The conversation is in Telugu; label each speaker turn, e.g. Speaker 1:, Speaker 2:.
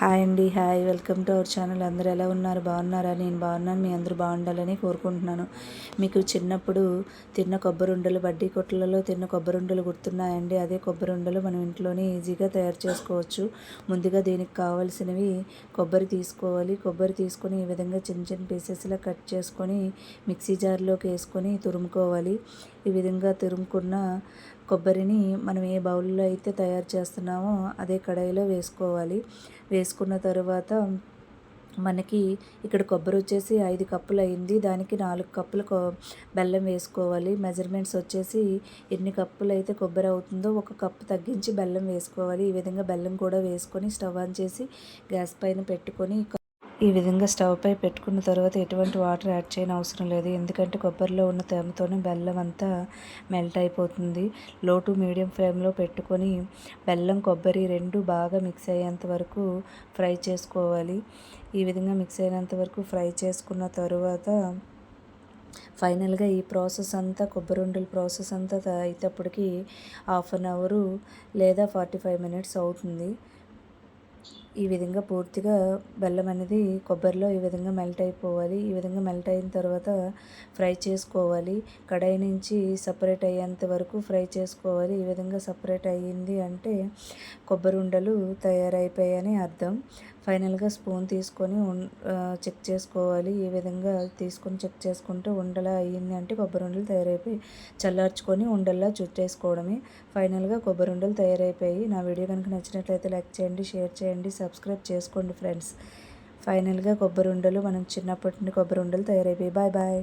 Speaker 1: హాయ్ అండి hi. Welcome to our channel. అందరూ ఎలా ఉన్నారు? బాగున్నారా? నేను బాగున్నాను. మీ అందరూ బాగుండాలని కోరుకుంటున్నాను. మీకు చిన్నప్పుడు తిన్న కొబ్బరి ఉండలు బడ్డీ కొట్లలో తిన్న కొబ్బరి ఉండలు గుర్తున్నాయండి. అదే కొబ్బరి ఉండలు మనం ఇంట్లోనే ఈజీగా తయారు చేసుకోవచ్చు. ముందుగా దీనికి కావాల్సినవి కొబ్బరి తీసుకోవాలి. కొబ్బరి తీసుకొని ఈ విధంగా చిన్న చిన్న పీసెస్లా కట్ చేసుకొని మిక్సీ జార్లోకి వేసుకొని తురుముకోవాలి. ఈ విధంగా తురుముకున్న కొబ్బరిని మనం ఏ బౌల్లో అయితే తయారు చేస్తున్నామో అదే కడాయిలో వేసుకోవాలి. వేసుకున్న తర్వాత మనకి ఇక్కడ కొబ్బరి వచ్చేసి ఐదు కప్పులు అయింది. దానికి నాలుగు కప్పులు బెల్లం వేసుకోవాలి. మెజర్మెంట్స్ వచ్చేసి ఎన్ని కప్పులు అయితే కొబ్బరి అవుతుందో ఒక కప్పు తగ్గించి బెల్లం వేసుకోవాలి. ఈ విధంగా బెల్లం కూడా వేసుకొని స్టవ్ ఆన్ చేసి గ్యాస్ పైన పెట్టుకొని ఈ విధంగా స్టవ్ పై పెట్టుకున్న తర్వాత ఎటువంటి వాటర్ యాడ్ చేయని అవసరం లేదు. ఎందుకంటే కొబ్బరిలో ఉన్న తేమతోనే బెల్లం అంతా మెల్ట్ అయిపోతుంది. లో టు మీడియం ఫ్లేమ్లో పెట్టుకొని బెల్లం కొబ్బరి రెండు బాగా మిక్స్ అయ్యేంత వరకు ఫ్రై చేసుకోవాలి. ఈ విధంగా మిక్స్ అయినంత వరకు ఫ్రై చేసుకున్న తర్వాత ఫైనల్గా ఈ ప్రాసెస్ అంతా కొబ్బరి ఉండల ప్రాసెస్ అంతా అయ్యేటప్పటికి హాఫ్ అన్ అవరు లేదా ఫార్టీ ఫైవ్ మినిట్స్ అవుతుంది. ఈ విధంగా పూర్తిగా బెల్లం అనేది కొబ్బరిలో ఈ విధంగా మెల్ట్ అయిపోవాలి. ఈ విధంగా మెల్ట్ అయిన తర్వాత ఫ్రై చేసుకోవాలి. కడాయి నుంచి సపరేట్ అయ్యేంత వరకు ఫ్రై చేసుకోవాలి. ఈ విధంగా సపరేట్ అయ్యింది అంటే కొబ్బరి ఉండలు తయారైపోయాయని అర్థం. ఫైనల్గా స్పూన్ తీసుకొని చెక్ చేసుకోవాలి. ఈ విధంగా తీసుకొని చెక్ చేసుకుంటే ఉండలా అయ్యింది అంటే కొబ్బరి ఉండలు తయారైపోయి చల్లార్చుకొని ఉండల్లా చుట్టేసుకోవడమే. ఫైనల్గా కొబ్బరి ఉండలు తయారైపోయి నా వీడియో కనుక నచ్చినట్లయితే లైక్ చేయండి షేర్ చేయండి సబ్స్క్రైబ్ చేసుకోండి ఫ్రెండ్స్. ఫైనల్గా కొబ్బరి ఉండలు మనం చిన్నప్పటి నుండి కొబ్బరి ఉండలు తయారైపోయి. Bye bye.